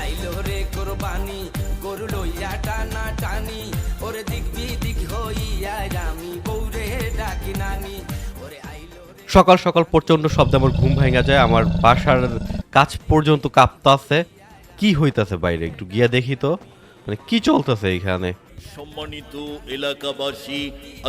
আইলো রে কোরবানি গরু লইয়া টানা টানি। ওরে দিক বিদিক হইয়া আমি বৌরে ডাকি নানি। ওরে আইলো সকাল সকাল প্রচণ্ড শব্দে আমার ঘুম ভেঙে যায় আমার বাসার কাছ পর্যন্ত কাঁপতাছে কি হইতাছে বাইরে? একটু গিয়া দেখি তো। মানে কি চলতেছে এখানে সম্মানিত এলাকাবাসী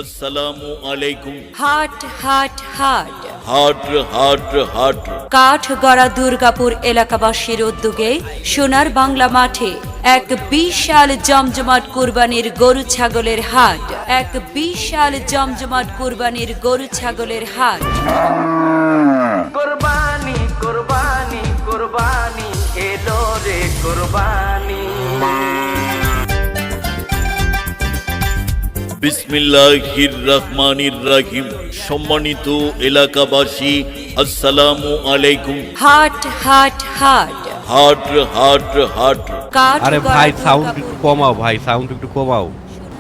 আসসালামু আলাইকুম। হাট হাট হাট। হাট হাট হাট। কাঠগড়া দুর্গাপুর এলাকাবাসীর উদ্যোগে সোনার বাংলা মাঠে এক বিশাল জমজমাট কুরবানির গরু ছাগলের হাট। এক বিশাল জমজমাট কুরবানির গরু ছাগলের হাট। কোরবানি কোরবানি কোরবানি এলো রে কোরবানি। বিসমিল্লাহির রহমানির রাহিম। সম্মানিত এলাকাবাসী আসসালামু আলাইকুম। হাট হাট হাট। হাট হাট হাট। আরে ভাই সাউন্ড একটু কমাও ভাই সাউন্ড একটু কমাও।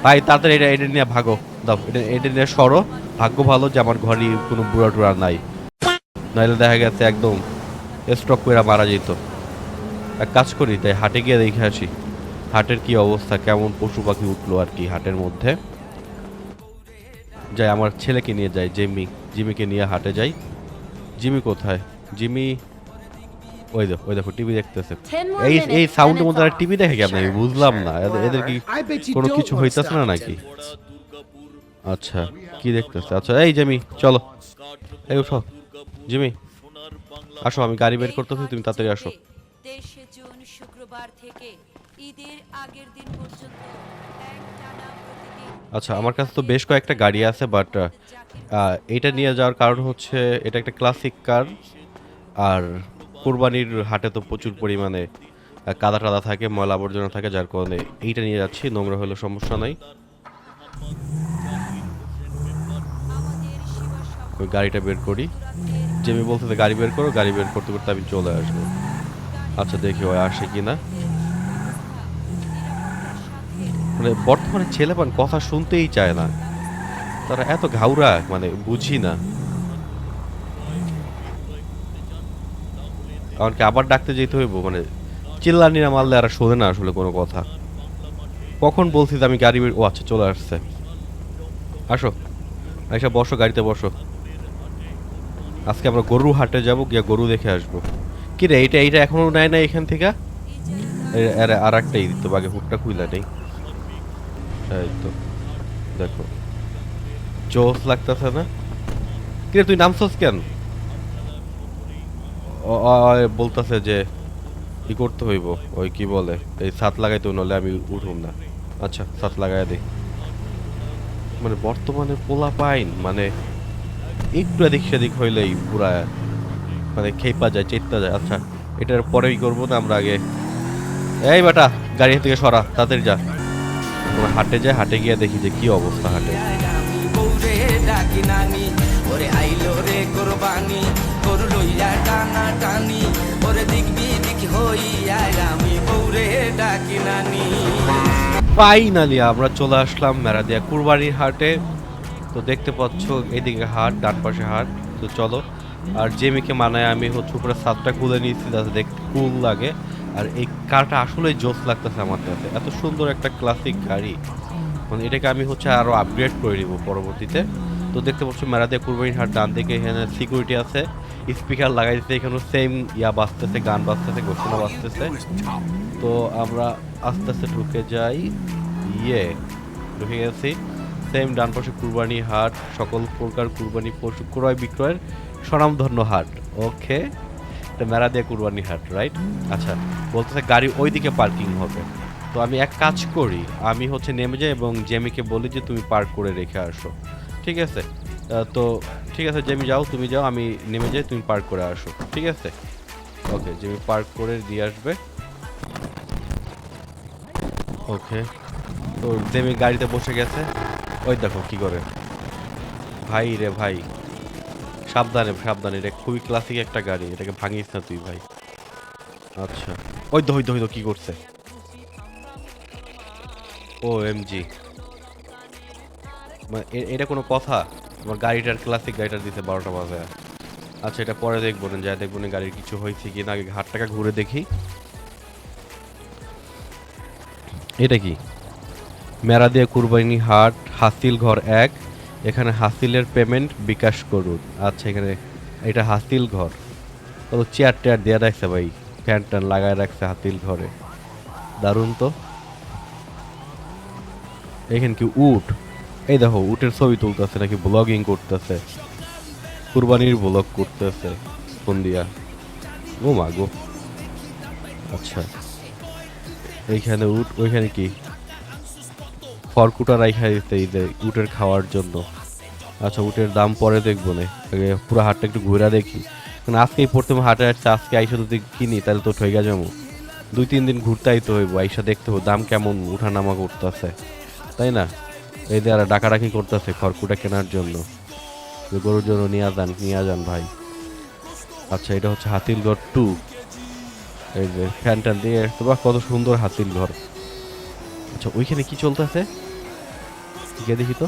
ভাই তাড়াতাড়ি এটা এটা নিয়ে ভাগো। দাও এটা এটা নিয়ে সরো। ভাগ্য ভালো যে আমার ঘরে কোনো বুড়া টুড়া নাই। নাহলে দেখা গেছে একদম স্ট্রক করে মারা যেত। এক কাজ করি তাই হাটে গিয়ে দেখে আসি। হাটের কি অবস্থা কেমন পশু পাখি উঠল আর কি হাটের মধ্যে। যাই আমার ছেলেকে নিয়ে যাই জিমি জিমিকে নিয়ে হাটে যাই। জিমি কোথায়? জিমি ওই দেখো ওই দেখো টিভি দেখতেছে। এই এই সাউন্ডের মধ্যে আর টিভি দেখে কেমন? আমি বুঝলাম না। এদের- এদের কি কোনো কিছু হইতাছে না নাকি? আচ্ছা কি দেখতেছে? আচ্ছা এই জিমি চলো। এই উঠো। জিমি আসো আমি গাড়ি বের করতেছি তুমি তাড়াতাড়ি আসো। তেইশে জুন শুক্রবার থেকে ঈদের আগের দিন পর্যন্ত আচ্ছা আমার কাছে তো বেশ কয়েকটা গাড়ি আছে বাট এটা নিয়ে যাওয়ার কারণ হচ্ছে এটা একটা ক্লাসিক কার আর কোরবানির হাটে তো প্রচুর পরিমাণে কাদা টাদা থাকে, ময়লা আবর্জনা থাকে, যার কারণে এইটা নিয়ে যাচ্ছি, নোংরা হলে সমস্যা নাই। ওই গাড়িটা বের করি। আমি বলতে গাড়ি বের করো, গাড়ি বের করতে করতে আমি চলে আসব। আচ্ছা দেখি ওই আসে কি না মানে বর্তমানে ছেলেপান কথা শুনতেই চায় না। তারা এত ঘাউরা মানে বুঝি না। আমাকে আবার ডাকতে যেতে হইব? মানে চিল্লানি না মারলে আর শোনে না আসলে কোনো কথা। কখন বলছি আমি গাড়ি ও আচ্ছা চলে আসছে। আসো। আইসা বসো, গাড়িতে বসো। আজকে আমরা গরু হাটে যাব, গিয়ে গরু দেখে আসব। কি রে এইটা এইটা এখনও নেয় না এখান থেকে? আরে একটাই দিত বাগে হুকটা খুইলা নেই। এই তো, দেখো। জোস লাগতেছে না? কি রে তুই নামছস কেন? বলতেছে যে ই করতে হইব? ওই কি বলে? এই সাত লাগাইতে নলে আমি উঠুম না। আচ্ছা সাত লাগাই দিই মানে বর্তমানে পোলা পাইন মানে একটু এদিক সেদিক হইলেই পুরা মানে খেপা যায় চেত্তা যায়। আচ্ছা এটার পরেই করব না আমরা আগে। এই বেটা, গাড়ি থেকে সরা, তাড়াতাড়ি যা। আমরা হাটে যাই হাটে গিয়ে দেখি যে কি অবস্থা হাটে। ওরে আইলো রে কোরবানি গরু লইয়া টানা টানি ওরে দিক বিদিক হইয়া আমি বৌরে ডাকি নানি। ফাইনালি আমরা চলে আসলাম মেরাদিয়া কুরবানির হাটে। তো দেখতে পাচ্ছ এদিকে হাট ডান পাশে হাট। তো চলো আর জেমিকে মানায় আমি হচ্ছে উপরে সাতটা খুলে নিয়েছি যাতে দেখতে কুল লাগে। আর এই কারটা আসলেই জোস লাগতেছে আমার কাছে। এত সুন্দর একটা ক্লাসিক গাড়ি। মানে এটাকে আমি হচ্ছে আরও আপগ্রেড করে নিব পরবর্তীতে। তো দেখতে পাচ্ছি মেরাদিয়া কুরবানির হাট ডান দিকে, এখানে সিকিউরিটি আছে। স্পিকার লাগাই দিতে এখানে সেম ইয়া বাজতেছে, গান বাজতেছে, ঘোষণা বাজতেছে। তো আমরা আস্তে আস্তে ঢুকে যাই। ইয়ে ঢুকে গেছি। সেম ডান পাশে কুরবানি হাট, সকল প্রকার কুরবানি পশু ক্রয় বিক্রয়ের স্বনামধন্য হাট। ওকে এটা মেরা দিয়ে কুরবানি হাট রাইট আচ্ছা বলতেছে গাড়ি ওইদিকে পার্কিং হবে। তো আমি এক কাজ করি, আমি হচ্ছে নেমে যাই এবং জেমিকে বলি যে তুমি পার্ক করে রেখে আসো। ঠিক আছে? তো ঠিক আছে জেমি যাও, তুমি যাও, আমি নেমে যাই, তুমি পার্ক করে আসো। ঠিক আছে? ওকে জেমি পার্ক করে দিয়ে আসবে। ওকে তো জেমি গাড়িতে বসে গেছে। ওই দেখো কি করে। ভাই রে ভাই সাবধানে সাবধানে, এটা খুবই ক্লাসিক একটা গাড়ি, এটাকে ভাঙিস না তুই ভাই। আচ্ছা। ওই ওই তো কি করছে? ও এম জি এটা কোনো কথা? আমার গাড়িটার ক্লাসিক গাড়িটার দিতে বারোটা বাজে। আচ্ছা এটা পরে দেখব, না যা দেখব না গাড়ির কিছু হয়েছে কি না, আগে ঘাটটাকে ঘুরে দেখি। এটা কি? মেরা দিয়ে কুরবানি হাট, হাসিল ঘর এক। এখানে হাসিলের পেমেন্ট বিকাশ করুন। আচ্ছা এখানে এটা হাসিল ঘর। কত চেয়ার টেয়ার দেওয়া রাখছে ভাই। ফ্যান ট্যান লাগায় রাখছে হাতিল ঘরে। দারুণ তো। এখানে কি উট? এই দেখো, উটের ছবি তুলতেছে, নাকি ব্লগিং করতেছে। কুরবানির ব্লগ করতেছে ফোন দিয়া ও মা গো। আচ্ছা। এইখানে উট, ওইখানে কি? খড়কুটা রাইখা দিতে যে উটের খাওয়ার জন্য। আচ্ছা উটের দাম পরে দেখব না। আগে পুরো হাটটা একটু ঘুরে দেখি। কারণ আজকেই প্রথম হাটে আসছে, আজকে আইসা যদি কিনি, তাহলে তো ঠইগা যাব। দুই, তিন দিন ঘুরতে আইতে হইব, আইসা দেখতে হবে, দাম কেমন উঠানামা করতেছে। তাই না? এই যে আর ডাকাডাকি করতেছে খড়কুটা কেনার জন্য। গরুর জন্য নিয়ে যান নিয়ে যান ভাই। আচ্ছা এটা হচ্ছে হাতিল ঘর টু এই যে ফ্যান ট্যান দিয়ে, বাহ, কত সুন্দর হাতিল ঘর আচ্ছা ওইখানে কি চলতেছে? গিয়ে দেখি তো।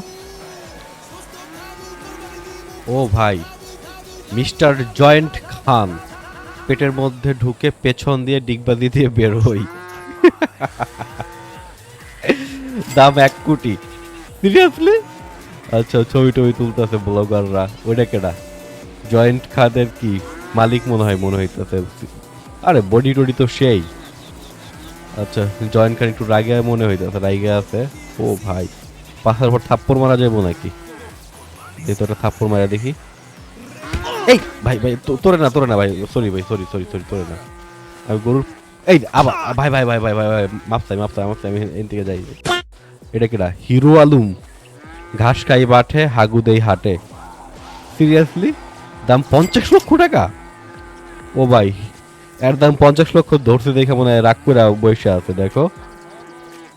ও ভাই, মিস্টার জয়েন্ট খান, পেটের মধ্যে ঢুকে পেছন দিয়ে ডিগবাজি দিয়ে বের হই। দাম এক কোটি। সিরিয়াসলি আচ্ছা ছবি টবি তুলতেছে ব্লগাররা। ওইটা কেডা? জয়েন্ট খাদের কি মালিক মনে হয়, মনে হইতেছে। আরে, বডি টডি তো সেই। আচ্ছা জয়েন্ট খান একটু রাগে মনে হইতেছে রাগে আছে। ও ভাই, পাশার পর থাপ্পড় মারা যাব নাকি? এই তো একটা থাপ্পড় মারা দেখি। এই, ভাই ভাই তোরে না তোরে না, ভাই সরি ভাই সরি সরি সরি তোরে না। আমি গরুর এই, আবার, ভাই ভাই ভাই ভাই ভাই ভাই মাপ চাই মাপ চাই মাপ আমি এন থেকে যাই। এটা কিরা হিরো আলুম। ঘাস খাই বাঠে হাগু দেই হাটে। সিরিয়াসলি দাম পঞ্চাশ লক্ষ টাকা? ও ভাই এর দাম পঞ্চাশ লক্ষ ধরছে দেখে মনে হয় রাগ করে বসে আছে, দেখো।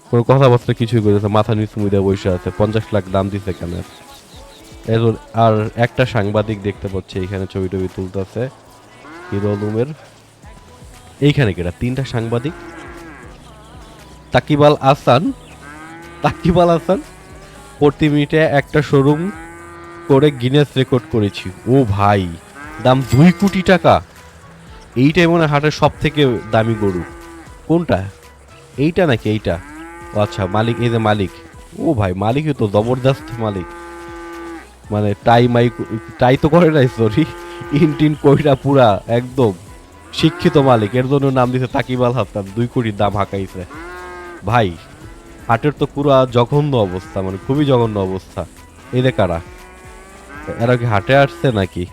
কোনো কথাবার্তা কিছুই করেছে মাথা নিচু মুদে বসে আছে, পঞ্চাশ লাখ দাম দিছে কেন? আর একটা সাংবাদিক দেখতে পাচ্ছি, এখানে ছবি টবি তুলতেছে, হিরো আলুমের। এইখানে কেটা তিনটা সাংবাদিক। তাকিবাল আসান তাকিবাল আসান প্রতি মিনিটে একটা শোরুম করে গিনেস রেকর্ড করেছি। ও ভাই, দাম দুই কোটি টাকা। এইটাই মনে হয় হাটের সব থেকে দামি গরু। কোনটা? এইটা নাকি এইটা? ও আচ্ছা মালিক, এই যে মালিক। ও ভাই, মালিকই তো জবরদস্ত মালিক। মানে টাই মাই, টাই তো করে নাই সরি ইনটিন কইরা পুরা, একদম শিক্ষিত মালিক। এর জন্য নাম দিছে তাকিবাল হাসান, দুই কোটি দাম হাঁকাইছে। ভাই, হাটের তো পুরা জঘন্য অবস্থা মানে খুবই জঘন্য অবস্থা। যে কারা? এরা কি হাটে আসছে নাকি?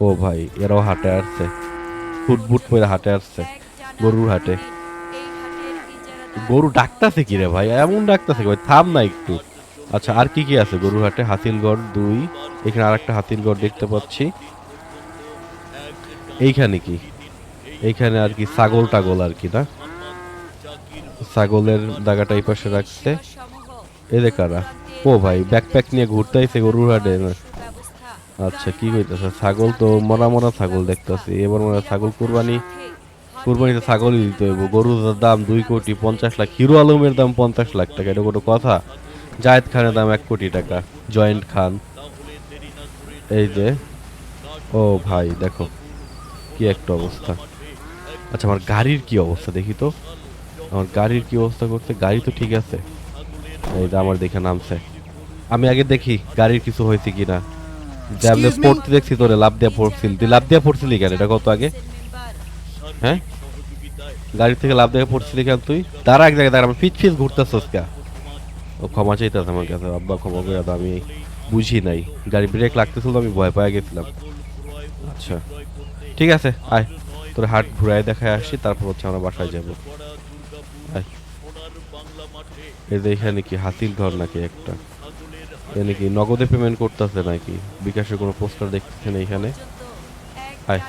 ও ভাই, এরাও হাটে আসছে। ফুটবুট পরে হাটে আসছে, গরুর হাটে। গরু ডাকতাছে কি রে ভাই? এমন ডাকতাছে ভাই? থাম না একটু। আচ্ছা আর কি কি আছে গরুর হাটে? হাতিলগড় দুই, এখানে আর একটা হাতিলগড় দেখতে পাচ্ছি। এইখানে কি? এইখানে আর কি ছাগল টাগল আর কি, না? ছাগলের দাগাটা এই পাশে রাখছে। এদের কারা? ও ভাই ব্যাকপ্যাক নিয়ে ঘুরতে আইছে গরুর হাটে, না? আচ্ছা কি কইতাছে? ছাগল তো মরা মরা ছাগল দেখতাছি। এবার মনে ছাগল কুরবানি কুরবানিতে ছাগলই দিতে হইব। গরুর দাম দুই কোটি পঞ্চাশ লাখ, হিরো আলমের দাম পঞ্চাশ লাখ টাকা। এটা কোনো কথা? জায়েদ খানের দাম এক কোটি টাকা। জয়েন্ট খান। এই যে। ও ভাই, দেখো। কি একটা অবস্থা। আচ্ছা আমার গাড়ির কি অবস্থা দেখি তো। আমার গাড়ির কি অবস্থা করতে গাড়ি তো ঠিক আছে। এই যে আমার দেখে নামছে। আমি আগে দেখি গাড়ির কিছু হয়েছে কিনা। যে আমি পড়তে দেখছি তোরে লাভ দিয়া পড়ছিল। তুই লাভ দিয়া পড়ছিলি কেন? এটা কত আগে? হ্যাঁ? গাড়ি থেকে লাভ দিয়ে পড়ছিলি কেন তুই? দাঁড়া এক জায়গায় দাঁড়া ফিচ ফিচ ঘুরতেছস কা? ও ক্ষমা চাইতেছে আমার কাছে আব্বা ক্ষমা করে দাও আমি বুঝি নাই। গাড়ি ব্রেক লাগতেছিল আমি ভয় পেয়ে গেছিলাম। আচ্ছা ঠিক আছে আয়। তোর হাট ঘুরায় দেখায় আসি তারপর হচ্ছে আমরা বাসায় যাব। এই যে এখানে কি হাতিল ঘর নাকি একটা? এখানে কি নগদে পেমেন্ট করতেছে নাকি? বিকাশের কোনো পোস্টার দেখতেছেন আয়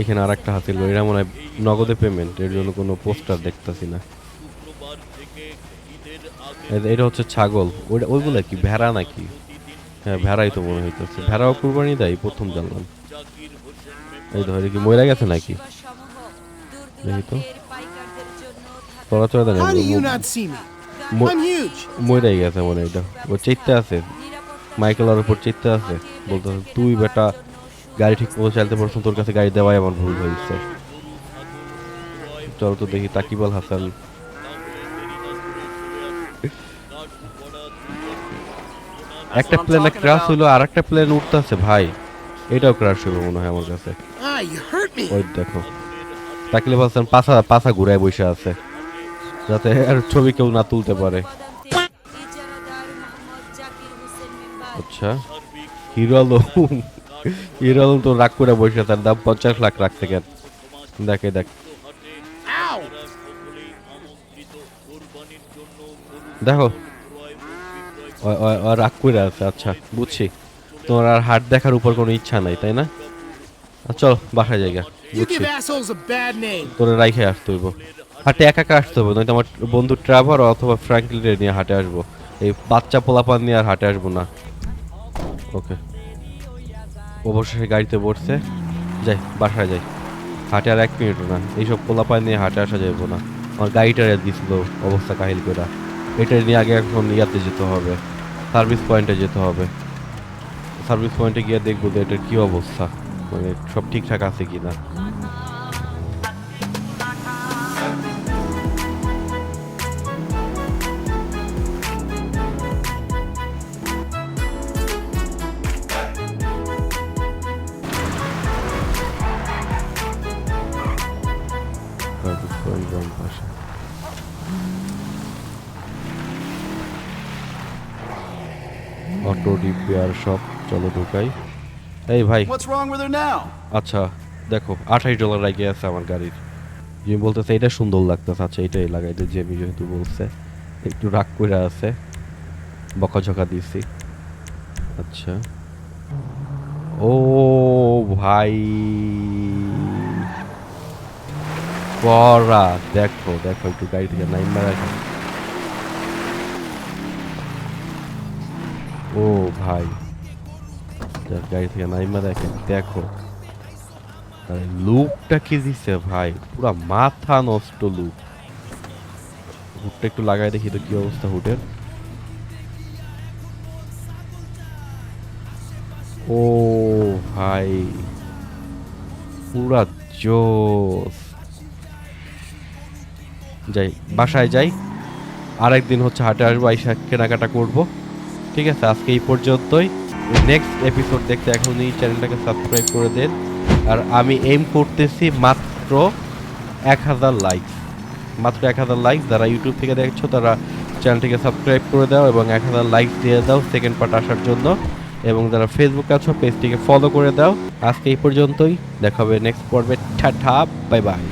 এখানে আর একটা হাতিল এটা মনে হয় নগদে পেমেন্ট এর জন্য কোনো পোস্টার দেখতেছি না। এটা হচ্ছে ছাগল। ওইটা ওইগুলো কি? ভেড়া নাকি? হ্যাঁ ভেড়াই তো মনে হইতেছে। ভেড়াও কুরবানি দেয় প্রথম জানলাম। এই ধরে কি মরে গেছে নাকি? দেখি তো। চলাচল দেয় মরে গেছে মনে হয় এটা। ও চেতে আছে। মাইকেলের উপর চেতে আছে। বলতেছে তুই বেটা গাড়ি ঠিক মতো চালাতে পারছ তোর কাছে গাড়ি দেওয়াই আমার ভুল হয়েছে চলো তো দেখি তাকিবুল হাসান। একটা প্লেনে ক্রাশ হলো আর একটা প্লেন উঠতেছে ভাই। এটাও ক্রাশ হলো মনে হয় আমার কাছে। Ah. ওই দেখো। তাকিলে বলছেন পাছা পাছা ঘুরায় বসে আছে। যাতে আর ছবি কেউ না তুলতে পারে। আচ্ছা। হিরো আলম। হিরো আলম তো রাগ করে বসে তার দাম পঞ্চাশ লাখ রাখতে কেন দেখে দেখ। দেখো। রাগ করে আছে আচ্ছা বুঝছি। তোমার আর হাট দেখার উপর কোনো ইচ্ছা নাই তাই না? চলো বাসায় জায়গা তোরে রাইখে আসতে হইব। হাটে একা একা আসতে হবে, নয়তো আমার বন্ধু ট্রাভার অথবা ফ্র্যাঙ্কলিনে নিয়ে হাটে আসব। এই বাচ্চা পোলাপান নিয়ে আর হাটে আসব না। ওকে অবশ্যই গাড়িতে বসছে। যাই, বাসায় যাই। হাটে আর এক মিনিটও না। এইসব পোলাপান নিয়ে হাটে আসা যাইব না। আমার গাড়িটা দিছিল অবস্থা কাহিল করে এটা নিয়ে আগে এখন ইয়াতে যেতে হবে। সার্ভিস পয়েন্টে যেতে হবে। সার্ভিস পয়েন্টে গিয়ে দেখব যে এটার কী অবস্থা। মানে সব ঠিকঠাক আছে কিনা। সার্ভিস অটো রিপেয়ার শপ চলো ঢুকাই। এই ভাই? আচ্ছা দেখো আঠাশ ডলার রাখে আছে আমার গাড়ির। জিমি বলতেছে এটা সুন্দর লাগতেছে। আচ্ছা এটাই লাগাই দে জেমি যেহেতু বলছে একটু রাগ করে আছে। বকাঝকা দিছি। আচ্ছা। ও ভাই। করা দেখো দেখো একটু গাড়ি থেকে নাইমা রাখো ও ভাই। গাড়ি থেকে নাইমা দেখেন দেখো। লুকটা কি দিছে ভাই? পুরা মাথা নষ্ট লুক হুটটা একটু লাগাই দেখি তো কি অবস্থা হুটের ও ভাই, পুরা জোস। যাই, বাসায় যাই। আরেকদিন হচ্ছে হাটে আসব, আইসা কেনাকাটা করব। ঠিক আছে, আজকে এই পর্যন্তই। নেক্সট এপিসোড দেখতে এখনই চ্যানেলটাকে সাবস্ক্রাইব করে দেন। আর আমি এম করতেছি মাত্র এক হাজার লাইকস মাত্র এক হাজার লাইক যারা ইউটিউব থেকে দেখছ, তারা চ্যানেলটিকে সাবস্ক্রাইব করে দাও এবং এক হাজার লাইক দিয়ে দাও সেকেন্ড পার্ট আসার জন্য। এবং যারা ফেসবুকে আছো পেজটিকে ফলো করে দাও। আজকে এই পর্যন্তই, দেখা হবে নেক্সট পর্বে। ঠাঠা বাই বাই